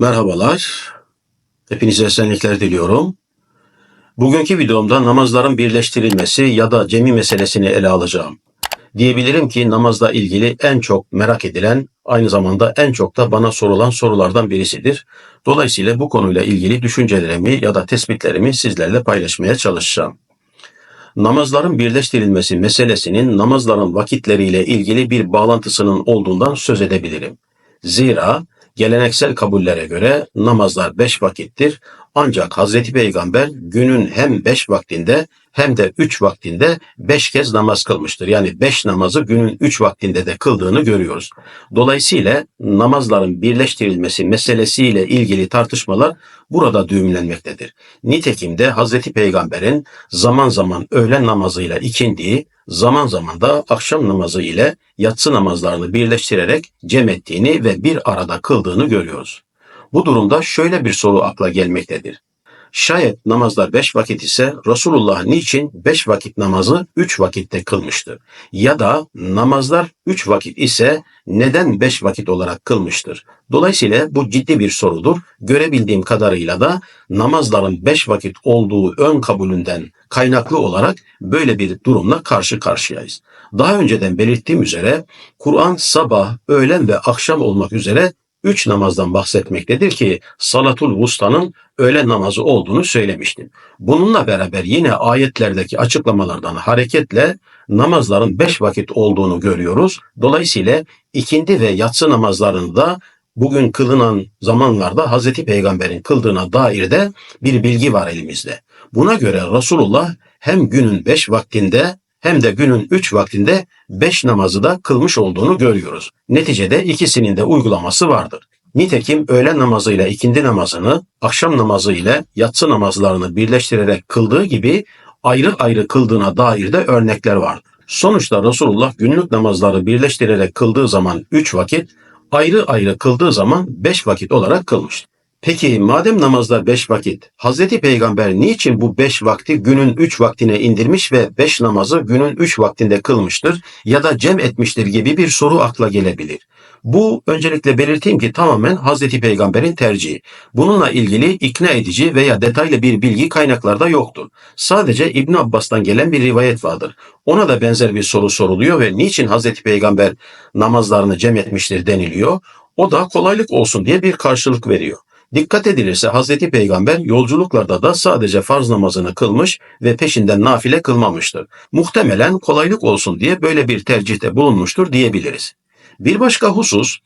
Merhabalar. Hepinize esenlikler diliyorum. Bugünkü videomda namazların birleştirilmesi ya da cemi meselesini ele alacağım. Diyebilirim ki namazla ilgili en çok merak edilen, aynı zamanda en çok da bana sorulan sorulardan birisidir. Dolayısıyla bu konuyla ilgili düşüncelerimi ya da tespitlerimi sizlerle paylaşmaya çalışacağım. Namazların birleştirilmesi meselesinin namazların vakitleriyle ilgili bir bağlantısının olduğundan söz edebilirim. Zira geleneksel kabullere göre namazlar beş vakittir. Ancak Hazreti Peygamber günün hem beş vaktinde hem de üç vaktinde beş kez namaz kılmıştır. Yani beş namazı günün üç vaktinde de kıldığını görüyoruz. Dolayısıyla namazların birleştirilmesi meselesiyle ilgili tartışmalar burada düğümlenmektedir. Nitekim de Hazreti Peygamber'in zaman zaman öğlen namazıyla ikindiği, zaman zaman da akşam namazı ile yatsı namazlarını birleştirerek cem ettiğini ve bir arada kıldığını görüyoruz. Bu durumda şöyle bir soru akla gelmektedir. Şayet namazlar beş vakit ise Resulullah niçin beş vakit namazı üç vakitte kılmıştır? Ya da namazlar üç vakit ise neden beş vakit olarak kılmıştır? Dolayısıyla bu ciddi bir sorudur. Görebildiğim kadarıyla da namazların beş vakit olduğu ön kabulünden kaynaklı olarak böyle bir durumla karşı karşıyayız. Daha önceden belirttiğim üzere Kur'an sabah, öğlen ve akşam olmak üzere üç namazdan bahsetmektedir ki salatul vusta'nın öğle namazı olduğunu söylemiştim. Bununla beraber yine ayetlerdeki açıklamalardan hareketle namazların beş vakit olduğunu görüyoruz. Dolayısıyla ikindi ve yatsı namazlarını da bugün kılınan zamanlarda Hazreti Peygamber'in kıldığına dair de bir bilgi var elimizde. Buna göre Resulullah hem günün beş vaktinde hem de günün üç vaktinde beş namazı da kılmış olduğunu görüyoruz. Neticede ikisinin de uygulaması vardır. Nitekim öğle namazıyla ikindi namazını, akşam namazı ile yatsı namazlarını birleştirerek kıldığı gibi ayrı ayrı kıldığına dair de örnekler var. Sonuçta Resulullah günlük namazları birleştirerek kıldığı zaman üç vakit, ayrı ayrı kıldığı zaman beş vakit olarak kılmış. Peki madem namazlar beş vakit, Hazreti Peygamber niçin bu beş vakti günün üç vaktine indirmiş ve beş namazı günün üç vaktinde kılmıştır ya da cem etmiştir gibi bir soru akla gelebilir. Bu öncelikle belirteyim ki tamamen Hazreti Peygamber'in tercihi. Bununla ilgili ikna edici veya detaylı bir bilgi kaynaklarda yoktur. Sadece İbn Abbas'tan gelen bir rivayet vardır. Ona da benzer bir soru soruluyor ve niçin Hazreti Peygamber namazlarını cem etmiştir deniliyor. O da kolaylık olsun diye bir karşılık veriyor. Dikkat edilirse Hazreti Peygamber yolculuklarda da sadece farz namazını kılmış ve peşinden nafile kılmamıştır. Muhtemelen kolaylık olsun diye böyle bir tercihte bulunmuştur diyebiliriz. Bir başka husus,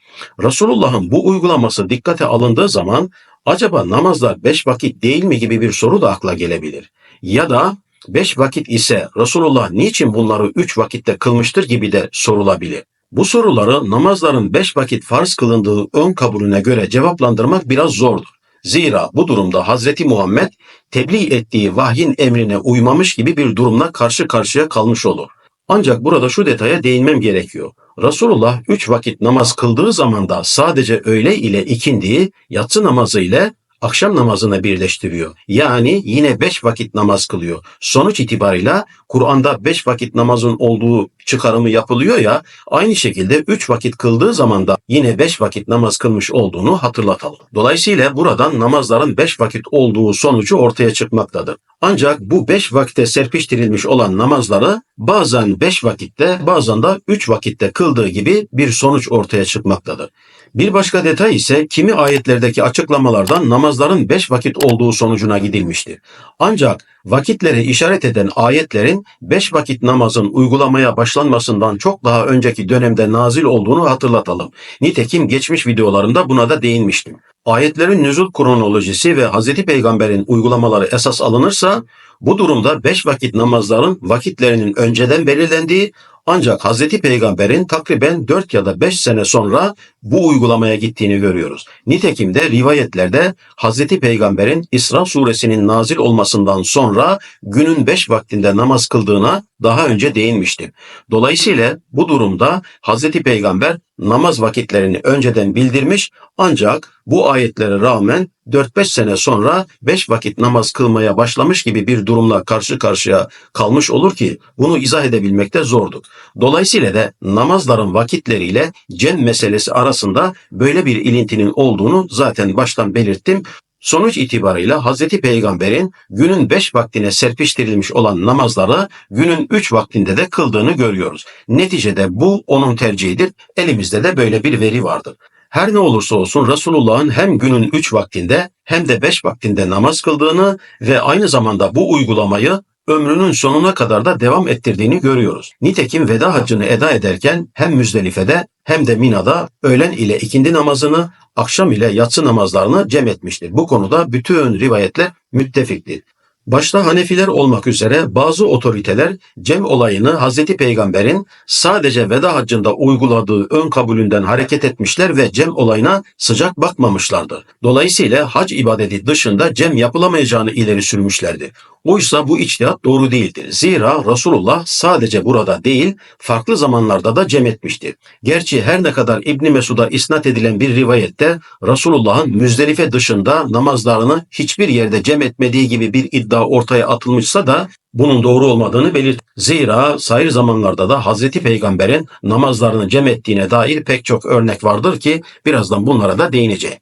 Resulullah'ın bu uygulaması dikkate alındığı zaman acaba namazlar beş vakit değil mi gibi bir soru da akla gelebilir. Ya da beş vakit ise Resulullah niçin bunları üç vakitte kılmıştır gibi de sorulabilir. Bu soruları namazların beş vakit farz kılındığı ön kabulüne göre cevaplandırmak biraz zordur. Zira bu durumda Hazreti Muhammed tebliğ ettiği vahyin emrine uymamış gibi bir durumla karşı karşıya kalmış olur. Ancak burada şu detaya değinmem gerekiyor. Resulullah üç vakit namaz kıldığı zaman da sadece öğle ile ikindiği yatsı namazı ile akşam namazını birleştiriyor. Yani yine beş vakit namaz kılıyor. Sonuç itibarıyla Kur'an'da beş vakit namazın olduğu çıkarımı yapılıyor ya aynı şekilde üç vakit kıldığı zaman da yine beş vakit namaz kılmış olduğunu hatırlatalım. Dolayısıyla buradan namazların beş vakit olduğu sonucu ortaya çıkmaktadır. Ancak bu beş vakitte serpiştirilmiş olan namazları bazen beş vakitte bazen de üç vakitte kıldığı gibi bir sonuç ortaya çıkmaktadır. Bir başka detay ise kimi ayetlerdeki açıklamalardan namazların beş vakit olduğu sonucuna gidilmiştir. Ancak vakitlere işaret eden ayetlerin beş vakit namazın uygulamaya başlanmasından çok daha önceki dönemde nazil olduğunu hatırlatalım. Nitekim geçmiş videolarımda buna da değinmiştim. Ayetlerin nüzul kronolojisi ve Hz. Peygamber'in uygulamaları esas alınırsa bu durumda beş vakit namazların vakitlerinin önceden belirlendiği ancak Hz. Peygamber'in takriben 4 ya da 5 sene sonra bu uygulamaya gittiğini görüyoruz. Nitekim de rivayetlerde Hz. Peygamber'in İsra suresinin nazil olmasından sonra günün 5 vaktinde namaz kıldığına daha önce değinmiştim. Dolayısıyla bu durumda Hazreti Peygamber namaz vakitlerini önceden bildirmiş ancak bu ayetlere rağmen 4-5 sene sonra 5 vakit namaz kılmaya başlamış gibi bir durumla karşı karşıya kalmış olur ki bunu izah edebilmek de zordur. Dolayısıyla da namazların vakitleriyle cem meselesi arasında böyle bir ilintinin olduğunu zaten baştan belirttim. Sonuç itibarıyla Hazreti Peygamber'in günün beş vaktine serpiştirilmiş olan namazları günün üç vaktinde de kıldığını görüyoruz. Neticede bu onun tercihidir. Elimizde de böyle bir veri vardır. Her ne olursa olsun Resulullah'ın hem günün üç vaktinde hem de beş vaktinde namaz kıldığını ve aynı zamanda bu uygulamayı ömrünün sonuna kadar da devam ettirdiğini görüyoruz. Nitekim veda haccını eda ederken hem Müzdelife'de hem de Mina'da öğlen ile ikindi namazını, akşam ile yatsı namazlarını cem etmiştir. Bu konuda bütün rivayetler müttefiktir. Başta Hanefiler olmak üzere bazı otoriteler cem olayını Hazreti Peygamber'in sadece veda haccında uyguladığı ön kabulünden hareket etmişler ve cem olayına sıcak bakmamışlardır. Dolayısıyla hac ibadeti dışında cem yapılamayacağını ileri sürmüşlerdi. Oysa bu içtihat doğru değildir. Zira Resulullah sadece burada değil, farklı zamanlarda da cem etmiştir. Gerçi her ne kadar İbni Mesud'a isnat edilen bir rivayette Resulullah'ın Müzdelife dışında namazlarını hiçbir yerde cem etmediği gibi bir iddia ortaya atılmışsa da bunun doğru olmadığını belirt. Zira sayır zamanlarda da Hazreti Peygamber'in namazlarını cem ettiğine dair pek çok örnek vardır ki birazdan bunlara da değineceğim.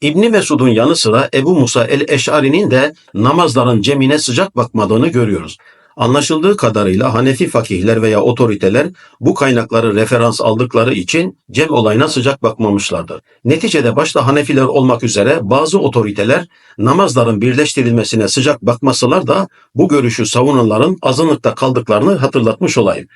İbni Mesud'un yanı sıra Ebu Musa el-Eş'ari'nin de namazların cemine sıcak bakmadığını görüyoruz. Anlaşıldığı kadarıyla Hanefi fakihler veya otoriteler bu kaynakları referans aldıkları için cem olayına sıcak bakmamışlardır. Neticede başta Hanefiler olmak üzere bazı otoriteler namazların birleştirilmesine sıcak bakmasalar da bu görüşü savunanların azınlıkta kaldıklarını hatırlatmış olayım.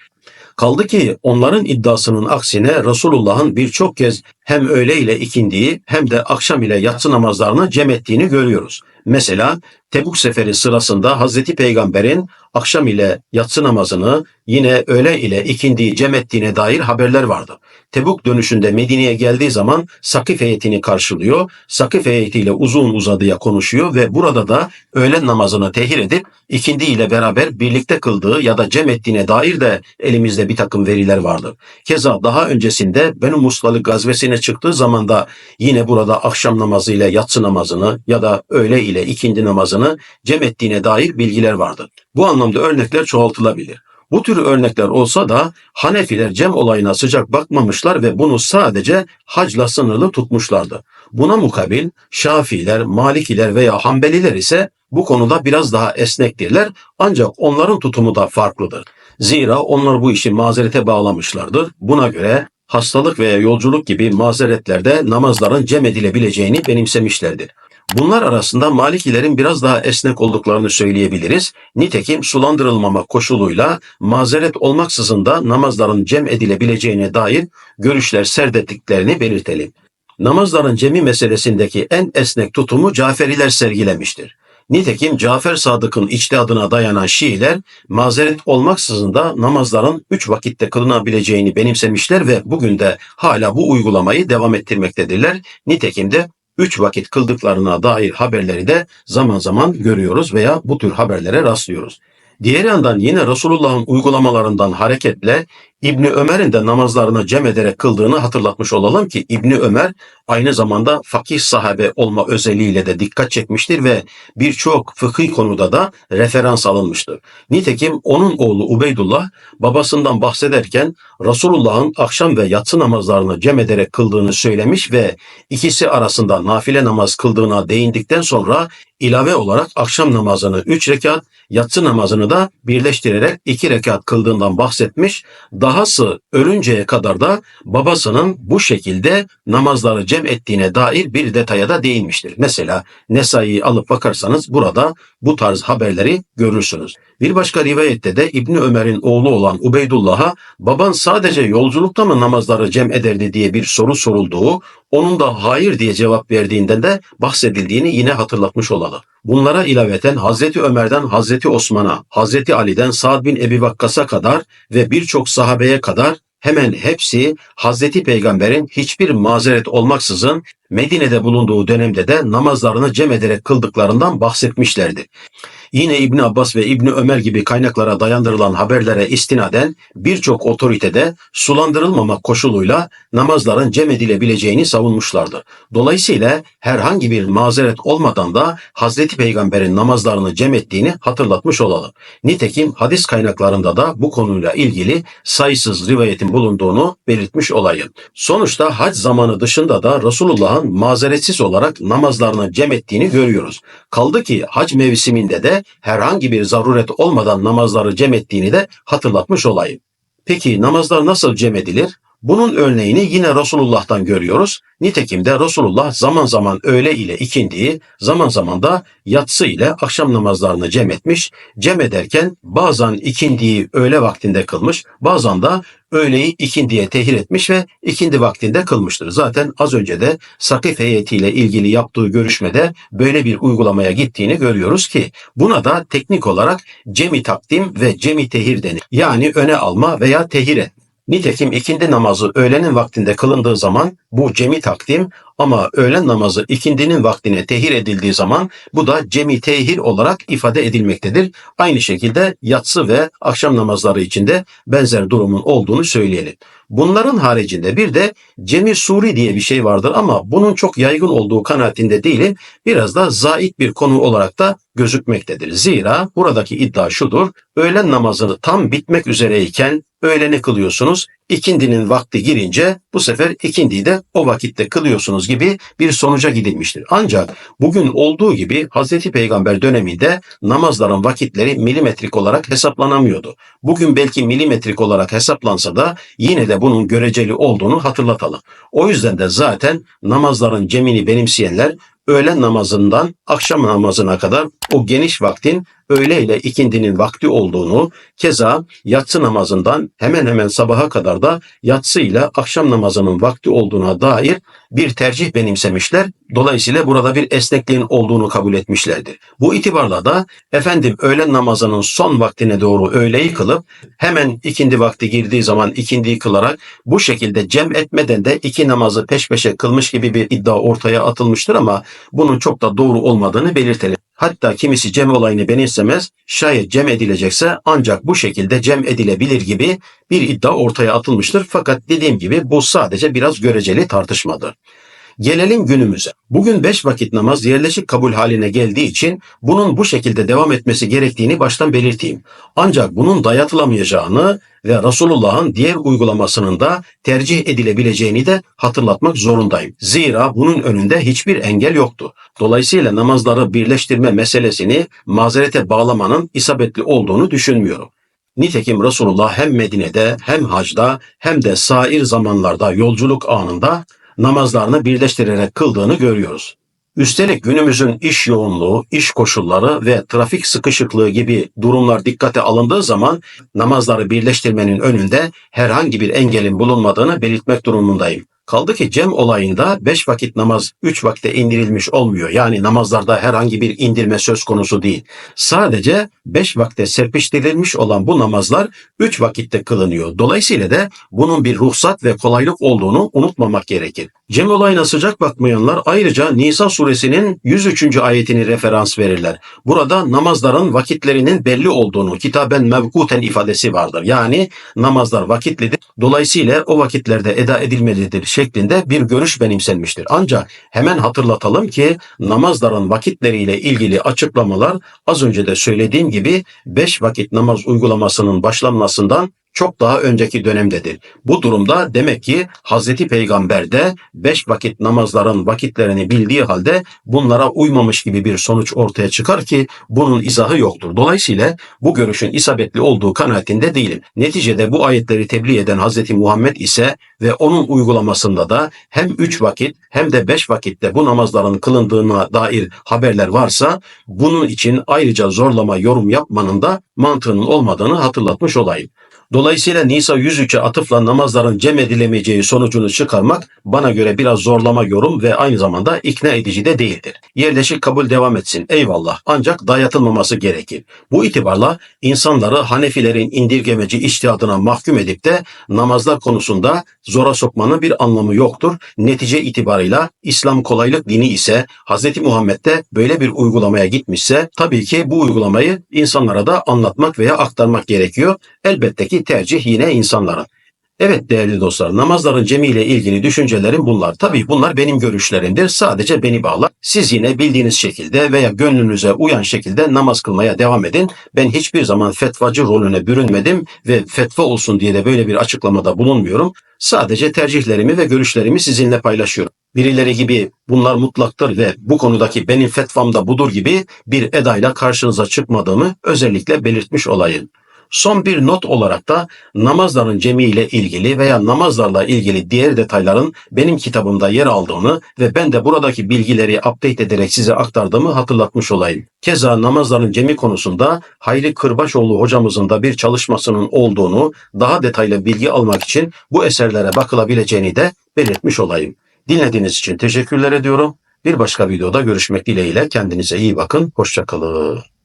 Kaldı ki onların iddiasının aksine Resulullah'ın birçok kez hem öğle ile ikindiyi hem de akşam ile yatsı namazlarını cem ettiğini görüyoruz. Mesela Tebuk seferi sırasında Hazreti Peygamber'in akşam ile yatsı namazını yine öğle ile ikindiyi cem ettiğine dair haberler vardı. Tebuk dönüşünde Medine'ye geldiği zaman Sakif heyetini karşılıyor. Sakif heyetiyle uzun uzadıya konuşuyor ve burada da öğlen namazını tehir edip ikindi ile beraber birlikte kıldığı ya da cem ettiğine dair de elimizde bir takım veriler vardır. Keza daha öncesinde Benu Muslalı gazvesine çıktığı zaman da yine burada akşam namazı ile yatsı namazını ya da öğle ile ikindi namazını cem ettiğine dair bilgiler vardır. Bu anlamda örnekler çoğaltılabilir. Bu tür örnekler olsa da Hanefiler cem olayına sıcak bakmamışlar ve bunu sadece hacla sınırlı tutmuşlardı. Buna mukabil Şafiler, Malikiler veya Hanbeliler ise bu konuda biraz daha esnektirler ancak onların tutumu da farklıdır. Zira onlar bu işi mazerete bağlamışlardır. Buna göre hastalık veya yolculuk gibi mazeretlerde namazların cem edilebileceğini benimsemişlerdir. Bunlar arasında Malikilerin biraz daha esnek olduklarını söyleyebiliriz. Nitekim sulandırılmama koşuluyla mazeret olmaksızın da namazların cem edilebileceğine dair görüşler serdettiklerini belirtelim. Namazların cemi meselesindeki en esnek tutumu Caferiler sergilemiştir. Nitekim Cafer Sadık'ın içtihadına dayanan Şiiler mazeret olmaksızın da namazların üç vakitte kılınabileceğini benimsemişler ve bugün de hala bu uygulamayı devam ettirmektedirler. Nitekim de üç vakit kıldıklarına dair haberleri de zaman zaman görüyoruz veya bu tür haberlere rastlıyoruz. Diğer yandan yine Resulullah'ın uygulamalarından hareketle İbni Ömer'in de namazlarını cem ederek kıldığını hatırlatmış olalım ki İbni Ömer aynı zamanda fakih sahabe olma özelliğiyle de dikkat çekmiştir ve birçok fıkhi konuda da referans alınmıştır. Nitekim onun oğlu Ubeydullah babasından bahsederken Resulullah'ın akşam ve yatsı namazlarını cem ederek kıldığını söylemiş ve ikisi arasında nafile namaz kıldığına değindikten sonra ilave olarak akşam namazını 3 rekat, yatsı namazını da birleştirerek 2 rekat kıldığından bahsetmiş. Dahası ölünceye kadar da babasının bu şekilde namazları cem ettiğine dair bir detaya da değinmiştir. Mesela Nesai'yi alıp bakarsanız burada bu tarz haberleri görürsünüz. Bir başka rivayette de İbni Ömer'in oğlu olan Ubeydullah'a baban sadece yolculukta mı namazları cem ederdi diye bir soru sorulduğu, onun da hayır diye cevap verdiğinden de bahsedildiğini yine hatırlatmış olalım. Bunlara ilaveten Hazreti Ömer'den Hazreti Osman'a, Hazreti Ali'den Sa'd bin Ebi Vakkas'a kadar ve birçok sahabeye kadar hemen hepsi Hazreti Peygamber'in hiçbir mazeret olmaksızın Medine'de bulunduğu dönemde de namazlarını cem ederek kıldıklarından bahsetmişlerdi. Yine İbni Abbas ve İbni Ömer gibi kaynaklara dayandırılan haberlere istinaden birçok otoritede sulandırılmamak koşuluyla namazların cem edilebileceğini savunmuşlardır. Dolayısıyla herhangi bir mazeret olmadan da Hazreti Peygamber'in namazlarını cem ettiğini hatırlatmış olalım. Nitekim hadis kaynaklarında da bu konuyla ilgili sayısız rivayetin bulunduğunu belirtmiş olayım. Sonuçta hac zamanı dışında da Resulullah'ın mazeretsiz olarak namazlarını cem ettiğini görüyoruz. Kaldı ki hac mevsiminde de herhangi bir zaruret olmadan namazları cem ettiğini de hatırlatmış olayım. Peki namazlar nasıl cem edilir? Bunun örneğini yine Resulullah'tan görüyoruz. Nitekim de Resulullah zaman zaman öğle ile ikindiyi, zaman zaman da yatsı ile akşam namazlarını cem etmiş. Cem ederken bazen ikindiyi öğle vaktinde kılmış, bazen de öğleyi ikindiye tehir etmiş ve ikindi vaktinde kılmıştır. Zaten az önce de Sakif heyetiyle ilgili yaptığı görüşmede böyle bir uygulamaya gittiğini görüyoruz ki buna da teknik olarak cemi takdim ve cemi tehir denir. Yani öne alma veya tehir etme. Nitekim ikindi namazı öğlenin vaktinde kılındığı zaman bu cemi takdim ama öğlen namazı ikindinin vaktine tehir edildiği zaman bu da cemi tehir olarak ifade edilmektedir. Aynı şekilde yatsı ve akşam namazları içinde benzer durumun olduğunu söyleyelim. Bunların haricinde bir de cemi suri diye bir şey vardır ama bunun çok yaygın olduğu kanaatinde değilim. Biraz da zait bir konu olarak da gözükmektedir. Zira buradaki iddia şudur. Öğlen namazını tam bitmek üzereyken öğleni kılıyorsunuz. İkindinin vakti girince bu sefer ikindiyi de o vakitte kılıyorsunuz gibi bir sonuca gidilmiştir. Ancak bugün olduğu gibi Hazreti Peygamber döneminde namazların vakitleri milimetrik olarak hesaplanamıyordu. Bugün belki milimetrik olarak hesaplansa da yine de bunun göreceli olduğunu hatırlatalım. O yüzden de zaten namazların cemini benimseyenler öğlen namazından akşam namazına kadar o geniş vaktin öğle ile ikindinin vakti olduğunu, keza yatsı namazından hemen hemen sabaha kadar da yatsı ile akşam namazının vakti olduğuna dair bir tercih benimsemişler. Dolayısıyla burada bir esnekliğin olduğunu kabul etmişlerdir. Bu itibarla da efendim öğlen namazının son vaktine doğru öğleyi kılıp hemen ikindi vakti girdiği zaman ikindiyi kılarak bu şekilde cem etmeden de iki namazı peş peşe kılmış gibi bir iddia ortaya atılmıştır ama bunun çok da doğru olmadığını belirtelim. Hatta kimisi cem olayını benimsemez, şayet cem edilecekse ancak bu şekilde cem edilebilir gibi bir iddia ortaya atılmıştır. Fakat dediğim gibi bu sadece biraz göreceli tartışmadır. Gelelim günümüze. Bugün beş vakit namaz yerleşik kabul haline geldiği için bunun bu şekilde devam etmesi gerektiğini baştan belirteyim. Ancak bunun dayatılamayacağını ve Resulullah'ın diğer uygulamasının da tercih edilebileceğini de hatırlatmak zorundayım. Zira bunun önünde hiçbir engel yoktu. Dolayısıyla namazları birleştirme meselesini mazerete bağlamanın isabetli olduğunu düşünmüyorum. Nitekim Resulullah hem Medine'de hem hacda hem de sair zamanlarda yolculuk anında namazlarını birleştirerek kıldığını görüyoruz. Üstelik günümüzün iş yoğunluğu, iş koşulları ve trafik sıkışıklığı gibi durumlar dikkate alındığı zaman namazları birleştirmenin önünde herhangi bir engelin bulunmadığını belirtmek durumundayım. Kaldı ki cem olayında beş vakit namaz üç vakte indirilmiş olmuyor. Yani namazlarda herhangi bir indirme söz konusu değil. Sadece beş vakte serpiştirilmiş olan bu namazlar üç vakitte kılınıyor. Dolayısıyla da bunun bir ruhsat ve kolaylık olduğunu unutmamak gerekir. Cem olayına sıcak bakmayanlar ayrıca Nisa suresinin 103. ayetini referans verirler. Burada namazların vakitlerinin belli olduğunu kitaben mevkuten ifadesi vardır. Yani namazlar vakitlidir. Dolayısıyla o vakitlerde eda edilmelidir şeklinde bir görüş benimsenmiştir. Ancak hemen hatırlatalım ki namazların vakitleriyle ilgili açıklamalar az önce de söylediğim gibi 5 vakit namaz uygulamasının başlanmasından çok daha önceki dönemdedir. Bu durumda demek ki Hazreti Peygamber de beş vakit namazların vakitlerini bildiği halde bunlara uymamış gibi bir sonuç ortaya çıkar ki bunun izahı yoktur. Dolayısıyla bu görüşün isabetli olduğu kanaatinde değilim. Neticede bu ayetleri tebliğ eden Hazreti Muhammed ise ve onun uygulamasında da hem üç vakit hem de beş vakitte bu namazların kılındığına dair haberler varsa bunun için ayrıca zorlama yorum yapmanın da mantığının olmadığını hatırlatmış olayım. Dolayısıyla Nisa 103'e atıfla namazların cem edilemeyeceği sonucunu çıkarmak bana göre biraz zorlama yorum ve aynı zamanda ikna edici de değildir. Yerleşik kabul devam etsin eyvallah ancak dayatılmaması gerekir. Bu itibarla insanları Hanefilerin indirgemeci içtihadına mahkum edip de namazlar konusunda zora sokmanın bir anlamı yoktur. Netice itibarıyla İslam kolaylık dini ise Hz. Muhammed de böyle bir uygulamaya gitmişse tabii ki bu uygulamayı insanlara da anlatmak veya aktarmak gerekiyor. Elbette ki tercih yine insanların. Evet değerli dostlar namazların cemi ile ilgili düşüncelerim bunlar. Tabii bunlar benim görüşlerimdir. Sadece beni bağlar. Siz yine bildiğiniz şekilde veya gönlünüze uyan şekilde namaz kılmaya devam edin. Ben hiçbir zaman fetvacı rolüne bürünmedim ve fetva olsun diye de böyle bir açıklamada bulunmuyorum. Sadece tercihlerimi ve görüşlerimi sizinle paylaşıyorum. Birileri gibi bunlar mutlaktır ve bu konudaki benim fetvam da budur gibi bir edayla karşınıza çıkmadığımı özellikle belirtmiş olayım. Son bir not olarak da namazların cemi ile ilgili veya namazlarla ilgili diğer detayların benim kitabımda yer aldığını ve ben de buradaki bilgileri update ederek size aktardığımı hatırlatmış olayım. Keza namazların cemi konusunda Hayri Kırbaşoğlu hocamızın da bir çalışmasının olduğunu daha detaylı bilgi almak için bu eserlere bakılabileceğini de belirtmiş olayım. Dinlediğiniz için teşekkürler ediyorum. Bir başka videoda görüşmek dileğiyle kendinize iyi bakın. Hoşçakalın.